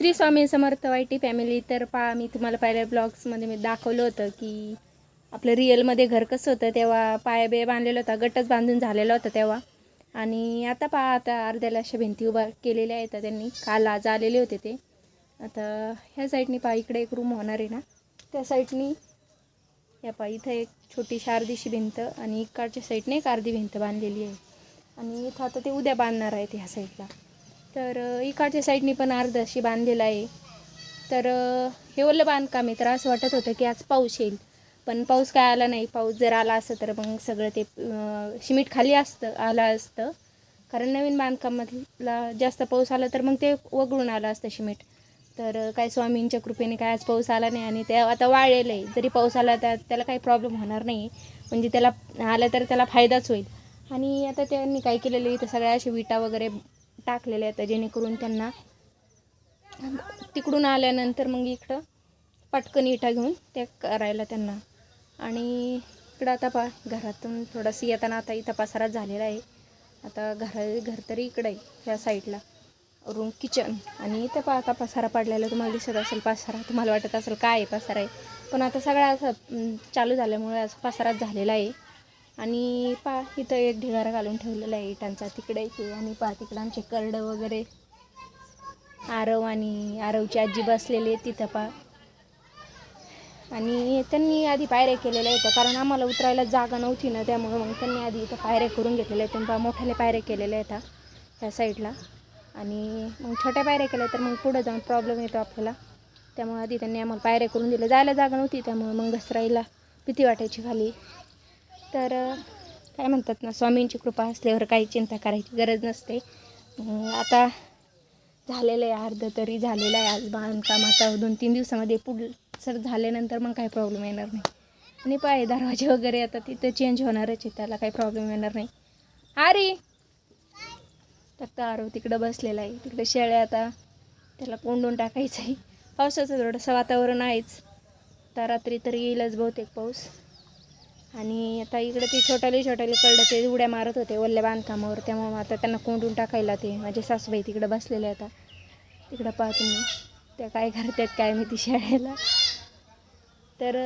Shri Swami Samarth YT family तर पा मी तुम्हाला पहिल्या ब्लॉग्समध्ये मी दाखवलं होतं की आपलं रिअलमध्ये घर कसं होतं तेव्हा पाया बे बांधलेलं होता गटच बांधून झालेला होता तेव्हा. आणि आता पहा आता अर्ध्याला अशा भिंती उभा केलेल्या आहेत त्यांनी काल आज आलेले होते ते. आता ह्या साईडनी पहा इकडे एक रूम होणार आहे ना. त्या साईडनी या पा इथं एक छोटीशी अर्धीशी भिंत आणि इकडच्या साईडने एक अर्धी भिंत बांधलेली आहे. आणि इथं आता ते उद्या बांधणार आहेत ह्या साईडला तर इकडच्या साईडनी पण अर्धशी बांधलेलं आहे. तर हे ओलं बांधकाम आहे तर असं वाटत होतं की आज पाऊस येईल. पण पाऊस काय आला नाही. पाऊस जर आला असं तर मग सगळं ते शिमीट खाली असतं आलं असतं. कारण नवीन बांधकामातला जास्त पाऊस आला तर मग ते वगळून आलं असतं शिमिट तर काय स्वामींच्या कृपेने काय आज पाऊस आला नाही आणि ते आता वाळलेलं आहे. जरी पाऊस आला तर त्याला काही प्रॉब्लेम होणार नाही. म्हणजे त्याला आला तर त्याला फायदाच होईल. आणि आता त्यांनी काय केलेलं आहे इथं सगळ्या अशा विटा वगैरे टाकलेले आहेत जेणेकरून त्यांना तिकडून आल्यानंतर मग इकडं पटकन इटा घेऊन ते करायला त्यांना. आणि इकडं आता पा घरातून थोडंसं येताना आता इथं पसारा झालेला आहे. आता घर घर तरी इकडं आहे ह्या साईडला. Room kitchen. आणि इथं पा आता पसारा पडलेला तुम्हाला दिसत असेल पसारा तुम्हाला वाटत असेल काय आहे पसारा आहे. पण आता सगळा असं चालू झाल्यामुळे असं पसाराच झालेला आहे. आणि पा इथं एक ढिगारा घालून ठेवलेला आहे इटांचा. तिकडे एक आणि पा तिकडं आमचे करडं वगैरे. आरव आणि आरवची आजी बसलेली आहे तिथं पा. आणि त्यांनी आधी पायऱ्या केलेल्या आहेत कारण आम्हाला उतरायला जागा नव्हती ना त्यामुळे मग त्यांनी आधी इथं पायऱ्या करून घेतलेल्या आहेत. पा मोठ्याल्या पायऱ्या केलेल्या आहेत ह्या साईडला. आणि मग छोट्या पायऱ्या केल्या तर मग पुढं जाऊन प्रॉब्लेम येतो आपल्याला. त्यामुळे आधी त्यांनी आम्हाला पायऱ्या करून दिल्या. जायला जागा नव्हती त्यामुळे मग घसरायला भीती वाटायची खाली. तर काय म्हणतात ना स्वामींची कृपा असल्यावर काही चिंता करायची गरज नसते. आता झालेलं आहे अर्ध तरी झालेलं आहे. आज बांधकाम आता दोन तीन दिवसामध्ये पुढ सर झाल्यानंतर मग काही प्रॉब्लेम येणार नाही. आणि पाय दरवाजे वगैरे आता तिथं चेंज होणारच आहे. त्याला काही प्रॉब्लेम येणार नाही. अरे फक्त आरव तिकडं बसलेला आहे. तिकडे शेळ्या आता त्याला कोंडून टाकायचं आहे पावसाचं थोडंसं वातावरण आहेच. तर रात्री तरी येईलच बहुतेक पाऊस. आणि आता इकडे ते छोट्याले छोट्याले कळलं ते उड्या मारत होते वल्ल्या बांधकामावर. त्यामुळं आता त्यांना कोंडून टाकायला ते माझे सासूबाई तिकडे बसलेले आता. तिकडं पाहतो तुम्ही त्या काय करतात काय मी ती शाळेला. तर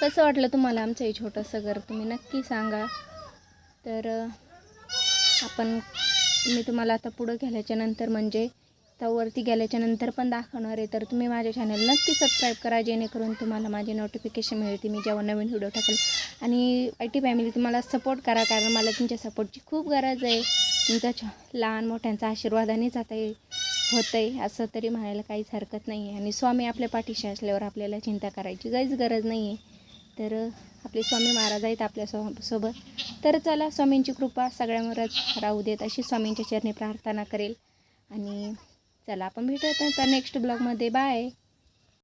कसं वाटलं तुम्हाला आमचं हे छोटंसं घर? तुम्ही नक्की सांगा. तर आपण मी तुम्हाला आता पुढं घ्यायच्यानंतर नंतर म्हणजे तर वरती गेल्याच्यानंतर पण दाखवणार आहे. तर तुम्ही माझ्या चॅनल नक्की सबस्क्राईब करा जेणेकरून तुम्हाला माझे नोटिफिकेशन मिळते. मी जेव्हा नवीन व्हिडिओ टाकेल. आणि आय टी फॅमिली तुम्हाला सपोर्ट करा कारण मला तुमच्या सपोर्टची खूप गरज आहे. तुमचा छ लहान मोठ्यांचा आशीर्वादानेच आता हे होतं आहे असं तरी म्हणायला काहीच हरकत नाही आहे आणि स्वामी आपल्या पाठीशी असल्यावर आपल्याला चिंता करायची काहीच गरज नाही आहे तर आपले स्वामी महाराज आहेत आपल्या सो सोबत. तर चला स्वामींची कृपा सगळ्यांवरच राहू देत अशी स्वामींच्या चरणी प्रार्थना करेल. आणि चला आपण भेटूयात आता नेक्स्ट ब्लॉगमध्ये बाय